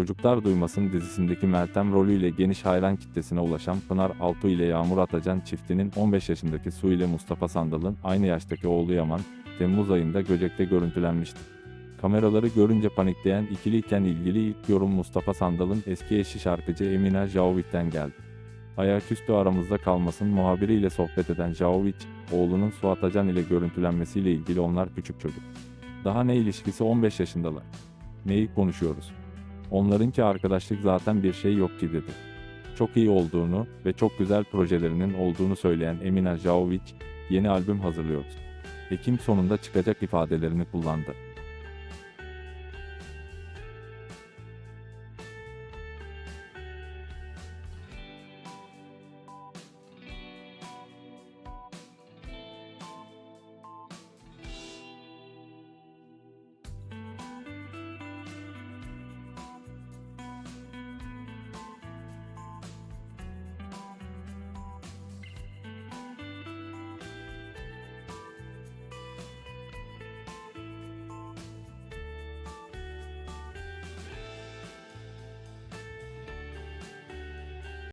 Çocuklar Duymasın dizisindeki Meltem rolüyle geniş hayran kitlesine ulaşan Pınar Altuğ ile Yağmur Atacan çiftinin 15 yaşındaki Su ile Mustafa Sandal'ın aynı yaştaki oğlu Yaman, Temmuz ayında Göcek'te görüntülenmişti. Kameraları görünce panikleyen ikiliyken ilgili ilk yorum Mustafa Sandal'ın eski eşi şarkıcı Emine Jahovic'ten geldi. Ayaküstü aramızda kalmasın muhabiriyle sohbet eden Jahovic, oğlunun Su Atacan ile görüntülenmesiyle ilgili onlar küçük çocuk. Daha ne ilişkisi 15 yaşındalar. Neyi konuşuyoruz? Onlarınki arkadaşlık zaten bir şey yok ki dedi. Çok iyi olduğunu ve çok güzel projelerinin olduğunu söyleyen Emine Jahovic, yeni albüm hazırlıyoruz. Ekim sonunda çıkacak ifadelerini kullandı.